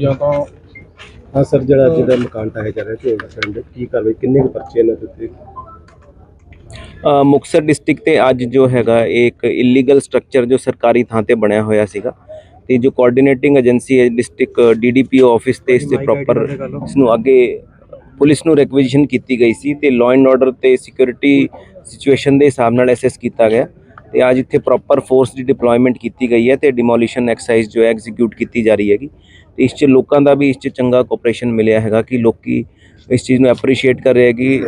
ਤਾਂ ਹਾਂ ਸਰ ਜਿਹੜਾ ਅੱਜ ਦਾ ਮਕਾਨ ਢਾਹਿਆ ਜਾ ਰਿਹਾ ਤੇ ਪਿੰਡ ਕੀ ਕਾਰਵਾਈ ਕਿੰਨੇ ਕੁ ਪਰਚੇ ਇਹਨਾਂ ਦੇ ਉੱਤੇ? ਅ, ਮੁਕਤਸਰ ਡਿਸਟ੍ਰਿਕਟ ਤੇ ਅੱਜ ਜੋ ਹੈਗਾ ਇਹ ਇੱਕ ਇਲੀਗਲ ਸਟਰਕਚਰ ਜੋ ਸਰਕਾਰੀ ਥਾਂ ਤੇ ਬਣਿਆ ਹੋਇਆ ਸੀਗਾ ਤੇ ਜੋ ਕੋਆਰਡੀਨੇਟਿੰਗ ਏਜੰਸੀ ਹੈ ਡਿਸਟ੍ਰਿਕਟ ਡੀਡੀਪੀਓ ਆਫਿਸ ਤੇ ਇਸ ਤੇ ਪ੍ਰੋਪਰ ਇਸ ਨੂੰ ਅੱਗੇ ਪੁਲਿਸ ਨੂੰ ਰਿਕਵੀਜ਼ੀਸ਼ਨ ਕੀਤੀ ਗਈ ਸੀ ਤੇ ਲਾਅ ਐਂਡ ਆਰਡਰ ਤੇ ਸਿਕਿਉਰਿਟੀ ਸਿਚੁਏਸ਼ਨ ਦੇ ਹਿਸਾਬ ਨਾਲ ਐਸਐਸ ਕੀਤਾ ਗਿਆ ਤੇ ਅੱਜ ਇੱਥੇ ਪ੍ਰੋਪਰ ਫੋਰਸ ਦੀ ਡਿਪਲੋਇਮੈਂਟ ਕੀਤੀ ਗਈ ਹੈ ਤੇ ਡਿਮੋਲੀਸ਼ਨ ਐਕਸਰਸਾਈਜ਼ ਜੋ ਹੈ ਐਗਜ਼ੀਕਿਊਟ ਕੀਤੀ ਜਾ ਰਹੀ ਹੈਗੀ। ਤੇ ਇਸ 'ਚ ਲੋਕਾਂ ਦਾ ਵੀ ਇਸ 'ਚ ਚੰਗਾ ਕੋਆਪਰੇਸ਼ਨ ਮਿਲਿਆ ਹੈਗਾ ਕਿ ਲੋਕੀ ਇਸ ਚੀਜ਼ ਨੂੰ ਐਪਰੀਸ਼ੀਏਟ ਕਰ ਰਹੇ ਹੈ ਕਿ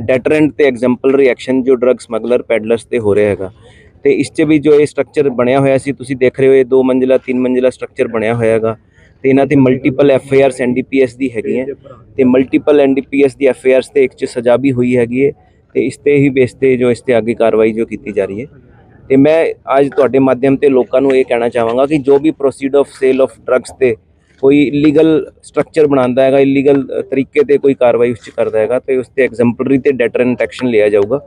ਡੈਟਰੈਂਟ ਤੇ ਐਗਜ਼ਾਮਪਲਰੀ ਰਿਐਕਸ਼ਨ ਜੋ ਡਰੱਗ ਸਮਗਲਰ ਪੈਡਲਰਸ ਤੇ ਹੋ ਰਿਹਾ ਹੈਗਾ। ਤੇ ਇਸ 'ਚ ਵੀ ਜੋ ਇਹ ਸਟਰਕਚਰ ਬਣਿਆ ਹੋਇਆ ਸੀ, ਤੁਸੀਂ ਦੇਖ ਰਹੇ ਹੋ ਇਹ ਦੋ ਮੰਜ਼ਿਲਾ, ਤਿੰਨ ਮੰਜ਼ਿਲਾ ਸਟਰਕਚਰ ਬਣਿਆ ਹੋਇਆ ਹੈਗਾ। ਤੇ ਇਹਨਾਂ ਤੇ multiple F I Rs NDPS ਦੀ ਹੈਗੀ ਹੈ। ਤੇ ਮਲਟੀਪਲ ਐਨਡੀਪੀਐਸ ਦੀ ਐਫ ਆਈ ਆਰਸ ਤੇ ਇੱਕ 'ਚ ਸਜ਼ਾ ਵੀ ਹੋਈ ਹੈਗੀ ਹੈ। ਤੇ ਇਸ ਤੇ ਹੀ ਬੇਸ ਤੇ ਜੋ ਇਸ ਤੇ ਅੱਗੇ ਕਾਰਵਾਈ ਜੋ ਕੀਤੀ ਜਾ ਰਹੀ ਹੈ। ਤੇ ਮੈਂ ਅੱਜ ਤੁਹਾਡੇ ਮਾਧਿਅਮ ਤੇ ਲੋਕਾਂ ਨੂੰ ਇਹ ਕਹਿਣਾ ਚਾਹਾਂਗਾ ਕਿ ਜੋ ਵੀ proceed of sale of drugs ਤੇ ਕੋਈ ਇਲੀਗਲ ਸਟਰਕਚਰ ਬਣਾਉਂਦਾ ਹੈਗਾ ਇਲੀਗਲ ਤਰੀਕੇ ਤੇ ਕੋਈ ਕਾਰਵਾਈ ਉਸ 'ਚ ਕਰਦਾ ਹੈਗਾ, ਤੇ ਉਸ ਤੇ ਐਗਜ਼ੈਂਪਲਰੀ ਤੇ ਡੈਟਰੈਂਟ ਐਕਸ਼ਨ ਲਿਆ ਜਾਊਗਾ।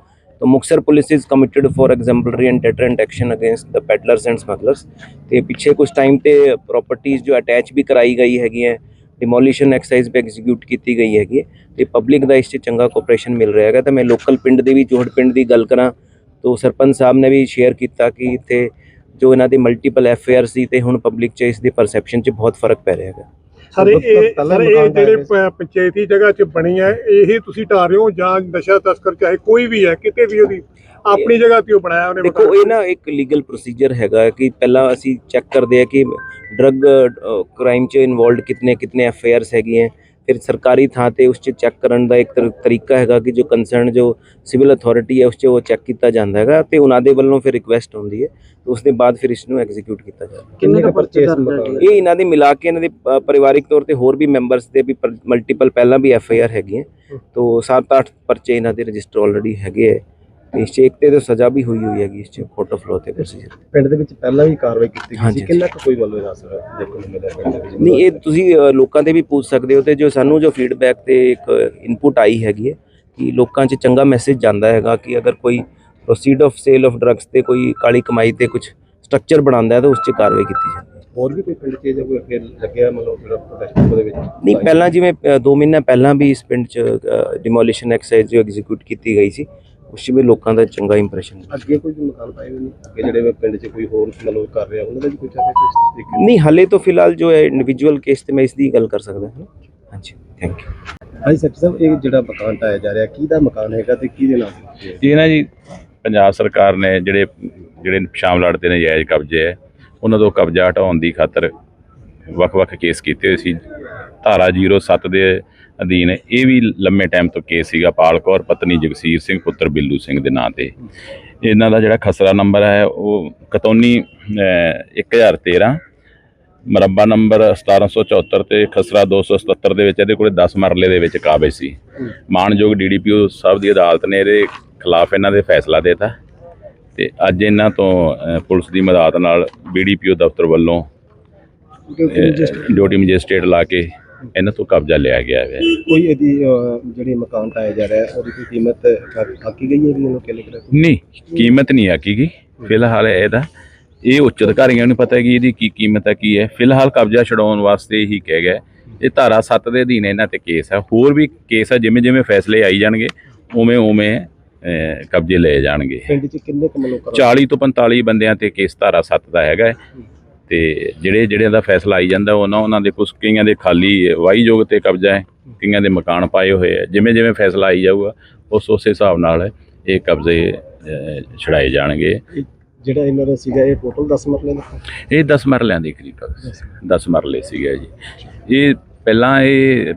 ਤਾਂ Muktsar police is committed for exemplary and deterrent action against the peddlers and smugglers ਤੇ ਪਿੱਛੇ ਕੁਝ ਟਾਈਮ ਤੇ ਪ੍ਰਾਪਰਟੀਆਂ ਜੋ ਅਟੈਚ ਵੀ ਕਰਾਈ ਗਈ ਹੈਗੀ ਹੈ ਡਿਮੋਲੀਸ਼ਨ ਐਕਸਰਸਾਈਜ਼ ਵੀ ਐਗਜ਼ੀਕਿਊਟ ਕੀਤੀ ਗਈ ਹੈਗੀ ਹੈ, ਤੇ ਪਬਲਿਕ ਦਾ ਇਸ 'ਚ ਚੰਗਾ ਕੋਆਪਰੇਸ਼ਨ ਮਿਲ ਰਿਹਾ ਹੈਗਾ। ਤਾਂ ਮੈਂ ਲੋਕਲ ਪਿੰਡ ਦੇ ਵੀ, ਜੋਹੜ ਪਿੰਡ ਦੀ ਗੱਲ ਕਰਾਂ, ਤੋਂ ਸਰਪੰਚ ਸਾਹਿਬ ਨੇ ਵੀ ਸ਼ੇਅਰ ਕੀਤਾ ਕਿ ਇੱਥੇ ਜੋ ਇਹਨਾਂ ਦੇ ਮਲਟੀਪਲ ਐਫ ਆਰ ਸੀ ਤੇ ਹੁਣ ਪਬਲਿਕ 'ਚ ਇਸ ਦੀ ਪਰਸੈਪਸ਼ਨ 'ਚ ਬਹੁਤ ਫ਼ਰਕ ਪੈ ਰਿਹਾ ਹੈਗਾ। ਸਰ ਇਹ ਪਹਿਲਾਂ ਸਰ ਇਹ ਜਿਹੜੇ ਪ- ਪੰਚਾਇਤੀ ਜਗ੍ਹਾ 'ਚ ਬਣੀ ਹੈ ਇਹ ਤੁਸੀਂ ਢਾ ਰਹੇ ਹੋ ਜਾਂ ਨਸ਼ਾ ਤਸਕਰ ਚਾਹੇ ਕੋਈ ਵੀ ਹੈ ਕਿਤੇ ਵੀ ਉਹਦੀ ਆਪਣੀ ਜਗ੍ਹਾ ਤੇ ਉਹ ਬਣਾਇਆ ਉਹਨੇ ਦੇਖੋ ਮਕਾਨ। ਇਹ ਨਾ ਇੱਕ ਲੀਗਲ ਪ੍ਰੋਸੀਜਰ ਹੈਗਾ ਕਿ ਪਹਿਲਾਂ ਅਸੀਂ ਚੈੱਕ ਕਰਦੇ ਆ ਕਿ ਡਰੱਗ ਕ੍ਰਾਈਮ 'ਚ ਇਨਵੋਲਡ ਕਿਤਨੇ ਕਿਤਨੇ ਐਫ ਆਈ ਆਰਸ ਹੈਗੇ ਹੈ ਫਿਰ ਸਰਕਾਰੀ ਥਾਂ ਤੇ ਉਸ 'ਚ ਚੈੱਕ ਕਰਨ ਦਾ ਇੱਕ ਤਰ- ਤਰੀਕਾ ਹੈਗਾ ਕਿ ਜੋ ਕੰਸਰਨ ਜੋ ਸਿਵਲ ਅਥਾਰਟੀ ਹੈ ਉਸ 'ਚ ਉਹ ਚੈੱਕ ਕੀਤਾ ਜਾਂਦਾ ਹੈਗਾ ਤੇ ਉਹਨਾਂ ਦੇ ਵੱਲੋਂ ਫਿਰ ਰਿਕੁਐਸਟ ਹੁੰਦੀ ਹੈ ਤੇ ਉਸ ਦੇ ਬਾਅਦ ਫਿਰ ਇਸ ਨੂੰ ਐਗਜ਼ੀਕਿਊਟ ਕੀਤਾ ਜਾਂਦਾ ਕਿੰਨੇ ਦੇ ਇਹ ਇਹਨਾਂ ਦੇ ਮਿਲਾ ਕੇ ਇਹਨਾਂ ਦੇ ਪਰਿਵਾਰਿਕ ਤੌਰ ਤੇ ਹੋਰ ਵੀ ਮੈਂਬਰਸ ਦੇ ਵੀ ਮਲਟੀਪਲ ਪਹਿਲਾਂ ਵੀ ਐਫ ਆਈ ਆਰ ਹੈਗੀਆਂ। ਤੋਂ 7-8 ਪਰਚੇ ਇਹਨਾਂ ਦੇ ਰਜਿਸਟਰ ਆਲਰੇਡੀ ਹੈਗੇ ਹੈ। ਇਸ 'ਚ ਇੱਕ ਤੇ ਤਾਂ ਸਜ਼ਾ ਵੀ ਹੋਈ ਹੋਈ ਹੈਗੀ ਇਸ 'ਚ ਆਫ ਲਾਅ ਤੇ ਪ੍ਰੋਸੀਜਰ ਪਿੰਡ ਦੇ ਵਿੱਚ ਪਹਿਲਾਂ ਵੀ ਕਾਰਵਾਈ ਕੀਤੀ ਗਈ ਹਾਂਜੀ, ਸੀ ਕਿੰਨਾ ਕੁ ਕੋਈ ਮਤਲਬ ਰਸ ਦੇਖਣ ਨੂੰ ਮਿਲਿਆ ਪਿੰਡ ਦੇ ਵਿੱਚ? ਨਹੀਂ ਇਹ ਤੁਸੀਂ ਅ, ਲੋਕਾਂ ਦੇ ਵੀ ਪੁੱਛ ਸਕਦੇ ਹੋ ਤੇ ਜੋ ਸਾਨੂੰ ਜੋ ਫੀਡਬੈਕ ਤੇ ਇੱਕ ਇਨਪੁਟ ਆਈ ਹੈਗੀ ਹੈ ਕਿ ਲੋਕਾਂ 'ਚ ਚੰਗਾ ਮੈਸੇਜ ਜਾਂਦਾ ਹੈਗਾ ਕਿ ਅਗਰ ਕੋਈ proceed of sale of drugs ਤੇ ਕੋਈ ਕਾਲੀ ਕਮਾਈ ਤੇ ਕੁਝ ਸਟਰਕਚਰ ਬਣਾਉਂਦਾ ਹੈ ਤਾਂ ਉਸ 'ਚ ਕਾਰਵਾਈ ਕੀਤੀ ਜਾਂਦੀ ਹੈ। ਹੋਰ ਵੀ ਕੋਈ ਪਿੰਡ 'ਚ ਜਾਂ ਕੋਈ ਫਿਰ ਲੱਗਿਆ ਮਤਲਬ ਜਿਹੜਾ ਪ੍ਰੋਟੈਸਟ ਉਹਦੇ ਵਿੱਚ? ਨਹੀਂ ਪਹਿਲਾਂ ਜਿਵੇਂ 2 ਮਹੀਨਾ ਪਹਿਲਾਂ ਵੀ ਇਸ ਪਿੰਡ 'ਚ ਡਿਮੋਲੀਸ਼ਨ ਐਕਸਰਸਾਈਜ਼ ਜੋ ਐਗਜ਼ੀਕਿਊਟ ਕੀਤੀ ਗਈ ਸੀ। ਉਸ 'ਚ ਵੀ ਲੋਕਾਂ ਦਾ ਚੰਗਾ ਇੰਪ੍ਰੈਸ਼ਨ ਅੱਗੇ ਕੋਈ ਵੀ ਮਕਾਨ ਪਾਏ ਨਹੀਂ ਅੱਗੇ ਜਿਹੜੇ ਪਿੰਡ 'ਚ ਕੋਈ ਹੋਰ ਮਤਲਬ ਕਰ ਰਿਹਾ ਉਹਨਾਂ ਦਾ ਵੀ ਕੋਈ ਤਰੀਕੇ ਨਹੀਂ ਹਾਲੇ ਤਾਂ ਫਿਲਹਾਲ ਜੋ ਹੈ ਇੰਡੀਵਿਜੂਅਲ ਕੇਸ ਤੇ ਮੈਂ ਇਸ ਦੀ ਗੱਲ ਕਰ ਸਕਦਾ ਹਾਂ ਹਾਂਜੀ ਥੈਂਕ ਯੂ ਹਾਂਜੀ ਸੈਕਟਰ ਸਾਹਿਬ ਇਹ ਜਿਹੜਾ ਮਕਾਨ ਢਾਇਆ ਜਾ ਰਿਹਾ ਕਿਹਦਾ ਮਕਾਨ ਹੈਗਾ ਤੇ ਕਿਹਦੇ ਨਾਮ ਤੇ? ਇਹ ਨਾ ਜੀ ਪੰਜਾਬ ਸਰਕਾਰ ਨੇ ਜਿਹੜੇ ਜਿਹੜੇ ਸ਼ਾਮਲਾਟ ਤੇ ਨਜਾਇਜ਼ ਕਬਜ਼ੇ ਹੈ ਉਹਨਾਂ ਤੋਂ ਕਬਜ਼ਾ ਹਟਾਉਣ ਦੀ ਖਾਤਰ ਵੱਖ-ਵੱਖ ਕੇਸ ਕੀਤੇ ਹੋਏ ਸੀ। ਧਾਰਾ 07 ਦੇ ਅਧੀਨ ਇਹ ਵੀ ਲੰਮੇ ਟਾਈਮ ਤੋਂ ਕੇਸ ਸੀਗਾ ਪਾਲ ਕੌਰ ਪਤਨੀ ਜਗਸੀਰ ਸਿੰਘ ਪੁੱਤਰ ਬਿੱਲੂ ਸਿੰਘ ਦੇ ਨਾਂ ਤੇ। ਇਹਨਾਂ ਦਾ ਜਿਹੜਾ ਖਸਰਾ ਨੰਬਰ ਹੈ ਉਹ ਕਤੌਨੀ ਅਹ, 1013 ਮਰੱਬਾ ਨੰਬਰ 1774 ਤੇ ਖਸਰਾ 277 ਦੇ ਵਿੱਚ ਇਹਦੇ ਕੋਲੇ 10 ਮਰਲੇ ਦੇ ਵਿੱਚ ਕਾਬਜ਼ ਸੀ। ਮਾਨਯੋਗ ਡੀਡੀਪੀਓ ਸਾਹਿਬ ਦੀ ਅਦਾਲਤ ਨੇ ਇਹਦੇ ਖਿਲਾਫ ਇਹਨਾਂ ਦੇ ਫੈਸਲਾ ਦਿੱਤਾ। ਤੇ ਅੱਜ ਇਹਨਾਂ ਤੋਂ ਪੁਲਿਸ ਦੀ ਮਦਦ ਨਾਲ ਬੀਡੀਪੀਓ ਦਫ਼ਤਰ ਵੱਲੋਂ ਡਿਊਟੀ ਮੈਜਿਸਟ੍ਰੇਟ ਲਾ ਕੇ ਇਹਨਾਂ ਤੋਂ ਕਬਜ਼ਾ ਲਿਆ ਗਿਆ ਹੈ। ਕੋਈ ਇਹਦੀ ਜਿਹੜੀ ਮਕਾਨ ਢਾਇਆ ਜਾ ਰਿਹਾ ਉਹਦੀ ਕੋਈ ਕੀਮਤ ਆਕੀ ਗਈ ਹੈ ਵੀ ਉਹਨੂੰ ਕਿੰਨੇ ਕਿੰਨੇ ਨਹੀਂ ਕੀਮਤ ਨਹੀਂ ਆਕੀ ਗਈ। ਫਿਲਹਾਲ ਇਹਦਾ ਇਹ ਉੱਚ ਅਧਿਕਾਰੀਆਂ ਨੂੰ ਪਤਾ ਹੈ ਕਿ ਇਹਦੀ ਕੀ ਕੀਮਤ ਹੈ ਕੀ ਹੈ। ਫਿਲਹਾਲ ਕਬਜ਼ਾ ਛਡਾਉਣ ਵਾਸਤੇ ਹੀ ਕਹਿ ਗਿਆ ਇਹ ਧਾਰਾ 7 ਦੇ ਅਧੀਨ ਇਹਨਾਂ ਤੇ ਕੇਸ ਹੈ। ਹੋਰ ਵੀ ਕੇਸ ਹੈ ਜਿਵੇਂ ਜਿਵੇਂ ਫੈਸਲੇ ਆਈ ਜਾਣਗੇ ਉਵੇਂ ਉਵੇਂ ਕਬਜ਼ੇ ਲਏ ਜਾਣਗੇ। ਪਿੰਡ 'ਚ ਕਿੰਨੇ ਕੁ ਮਤਲਬ ਕਰ 40 ਤੋਂ 45 ਬੰਦਿਆਂ ਤੇ ਕੇਸ ਧਾਰਾ 7 ਦਾ ਹੈਗਾ ਹੈ। ਤੇ ਜਿਹੜੇ ਜਿਹੜਿਆਂ ਦਾ ਫੈਸਲਾ ਆਈ ਜਾਂਦਾ ਉਹਨਾਂ ਉਹਨਾਂ ਦੇ ਕੁਝ ਕਈਆਂ ਦੇ ਖਾਲੀ ਵਾਹੀਯੋਗ ਤੇ ਕਬਜ਼ਾ ਹੈ ਕਈਆਂ ਦੇ ਮਕਾਨ ਪਾਏ ਹੋਏ ਆ ਜਿਵੇਂ ਜਿਵੇਂ ਫੈਸਲਾ ਆਈ ਜਾਊਗਾ ਉਸ ਉਸੇ ਹਿਸਾਬ ਨਾਲ ਇਹ ਕਬਜ਼ੇ ਛੁਡਾਏ ਜਾਣਗੇ। ਜਿਹੜਾ ਇਹਨਾਂ ਦਾ ਸੀਗਾ ਇਹ ਟੋਟਲ 10 ਮਰਲੇ ਦਾ? ਇਹ 10 ਮਰਲਿਆਂ ਦੇ ਕਰੀਬ 10 ਮਰਲੇ। ਸੀਗੇ ਜੀ। ਇਹ ਪਹਿਲਾਂ ਇਹ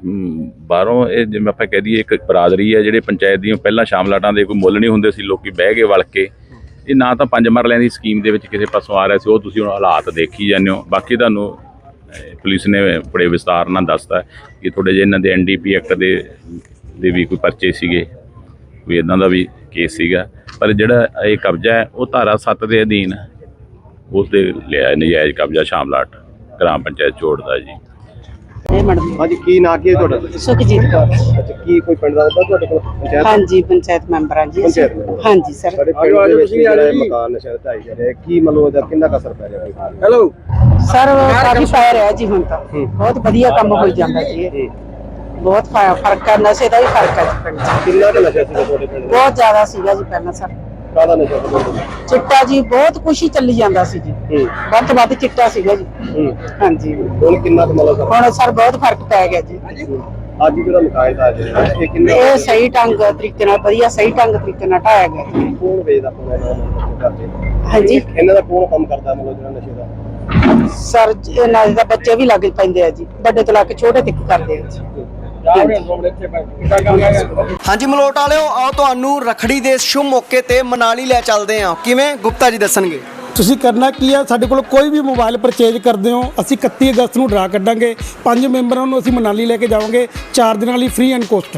ਬਾਹਰੋਂ ਇਹ ਜਿਵੇਂ ਆਪਾਂ ਕਹਿ ਦਈਏ ਇੱਕ ਬਰਾਦਰੀ ਹੈ ਜਿਹੜੇ ਪੰਚਾਇਤ ਦੀਆਂ ਪਹਿਲਾਂ ਸ਼ਾਮਲਾਟਾਂ ਦੇ ਕੋਈ ਮੁੱਲ ਨਹੀਂ ਹੁੰਦੇ ਸੀ ਲੋਕੀ ਬਹਿ ਕੇ ਵਲ ਕੇ ਇਹ ਨਾ ਤਾਂ ਪੰਜ ਮਰਲਿਆਂ ਦੀ ਸਕੀਮ ਦੇ ਵਿੱਚ ਕਿਸੇ ਪਾਸੋਂ ਆ ਰਿਹਾ ਸੀ, ਉਹ ਤੁਸੀਂ ਹੁਣ ਹਾਲਾਤ ਦੇਖੀ ਜਾਂਦੇ ਹੋ। ਬਾਕੀ ਤੁਹਾਨੂੰ ਪੁਲਿਸ ਨੇ ਬੜੇ ਵਿਸਤਾਰ ਨਾਲ ਦੱਸਤਾ ਕਿ ਥੋੜੇ ਜਿਹੇ ਇਹਨਾਂ ਦੇ ਐਨਡੀਪੀ ਐਕਟ ਦੇ ਦੇ ਵੀ ਕੋਈ ਪਰਚੇ ਸੀਗੇ ਕੋਈ ਇਦਾਂ ਦਾ ਵੀ ਕੇਸ ਸੀਗਾ। ਪਰ ਜਿਹੜਾ ਇਹ ਕਬਜ਼ਾ ਹੈ, ਉਹ ਧਾਰਾ 7 ਦੇ ਅਧੀਨ ਉਸ ਦੇ ਲਿਆ ਨਜਾਇਜ਼ ਕਬਜ਼ਾ ਸ਼ਾਮਲਾਟ, ਗ੍ਰਾਮ ਪੰਚਾਇਤ ਚੋੜ ਦਾ ਜੀ। ਇਹ ਮੈਡਮ ਹਾਂਜੀ ਕੀ ਨਾਂ ਕੀ ਹੈ ਤੁਹਾਡਾ? ਸੁਖਜੀਤ ਕੌਰ। ਅੱਛਾ ਕੀ ਕੋਈ ਪਿੰਡ ਦਾ ਹੁੰਦਾ ਤੁਹਾਡੇ ਕੋਲ ਪੰਚਾਇਤ? ਹਾਂਜੀ ਪੰਚਾਇਤ ਮੈਂਬਰ ਹਾਂ ਜੀ ਅਸੀਂ। ਪੰਚਾਇਤ ਮੈਂਬਰ। ਹਾਂਜੀ ਸਰ। ਸਾਡੇ ਪਿੰਡ ਦੇ ਵਿੱਚ ਵੀ ਜਿਹੜਾ ਇਹ ਮਕਾਨ ਨਸ਼ਾ ਢਾਈ ਜਾ ਰਿਹਾ ਕੀ ਮਤਲਬ ਇਹਦਾ ਕਿੰਨਾ ਕੁ ਅਸਰ ਪੈ ਰਿਹਾ ਹੈਲੋ ਸਰ ਕਾਫੀ ਪੈ ਰਿਹਾ ਜੀ ਹੁਣ ਤਾਂ। ਬਹੁਤ ਵਧੀਆ ਕੰਮ ਹੋਈ ਜਾਂਦਾ ਜੀ ਇਹ। ਬਹੁਤ ਫ- ਫ਼ਰਕ ਹੈ ਨਸ਼ੇ ਦਾ ਵੀ ਫ਼ਰਕ ਹੈ ਜੀ ਪਿੰਡ 'ਚ। ਕਿੰਨਾ ਕੁ ਨਸ਼ਾ ਸੀਗਾ ਤੁਹਾਡੇ ਪਿੰਡ ਦਾ? ਬਹੁਤ ਜ਼ਿਆਦਾ ਸੀਗਾ ਜੀ ਪਹਿਲਾਂ ਸਰ। ਕਾਹਦਾ ਨਸ਼ਾ ਚਿੱਟਾ ਜੀ ਬਹੁਤ ਕੁਛ ਹੀ ਚੱਲੀ ਜਾਂਦਾ ਸੀ ਜੀ। ਹੂੰ। ਵੱਧ ਤੋਂ ਵੱਧ ਚਿੱਟਾ ਸੀਗਾ ਜੀ। ਹੂੰ। ਹਾਂਜੀ। ਹੁਣ ਕਿੰਨਾ ਕੁ ਮਤਲਬ ਹੁਣ ਸਰ ਬਹੁਤ ਫ਼ਰਕ ਪੈ ਗਿਆ ਜੀ। ਅੱਜ ਜਿਹੜਾ ਮਕਾਨ ਦਾ ਜਿਹੜਾ ਇਹ ਕਿੰਨੇ ਇਹ ਸਹੀ ਢੰਗ ਤਰੀਕੇ ਨਾਲ ਵਧੀਆ ਸਹੀ ਢੰਗ ਤਰੀਕੇ ਨਾਲ ਢਾਇਆ ਗਿਆ ਜੀ। ਕੌਣ ਵੇਚਦਾ ਪੂਰਾ ਕਰਦੇ ਹਾਂਜੀ। ਇਹਨਾਂ ਦਾ ਕੌਣ ਕੰਮ ਕਰਦਾ ਮਤਲਬ ਜਿਹੜਾ ਨਸ਼ੇ ਦਾ? ਸਰ ਇਹਨਾਂ ਦੇ ਤਾਂ ਬੱਚੇ ਵੀ ਲੱਗ ਪੈਂਦੇ ਆ ਜੀ। ਵੱਡੇ ਤੋਂ ਲੈ ਕੇ ਛੋਟੇ ਤੱਕ ਕਰਦੇ ਆ ਜੀ। ਹਾਂਜੀ, ਮਲੋਟ ਵਾਲਿਓ, ਆਓ ਤੁਹਾਨੂੰ ਰਖੜੀ ਦੇ ਸ਼ੁਭ ਮੌਕੇ ਤੇ ਮਨਾਲੀ ਲੈ ਚੱਲਦੇ ਹਾਂ। ਕਿਵੇਂ? ਗੁਪਤਾ ਜੀ ਦੱਸਣਗੇ। ਤੁਸੀਂ ਕਰਨਾ ਕੀ ਆ? ਸਾਡੇ ਕੋਲ ਕੋਈ ਵੀ ਮੋਬਾਈਲ ਪਰਚੇਜ ਕਰਦੇ ਹੋ, ਅਸੀਂ 31 ਅਗਸਤ ਨੂੰ ਡਰਾ ਕੱਢਾਂਗੇ। ਪੰਜ ਮੈਂਬਰਾਂ ਨੂੰ ਅਸੀਂ ਮਨਾਲੀ ਲੈ ਕੇ ਜਾਵਾਂਗੇ। 4 ਦਿਨਾਂ ਲਈ ਫ੍ਰੀ ਐਂਡ ਕੋਸਟ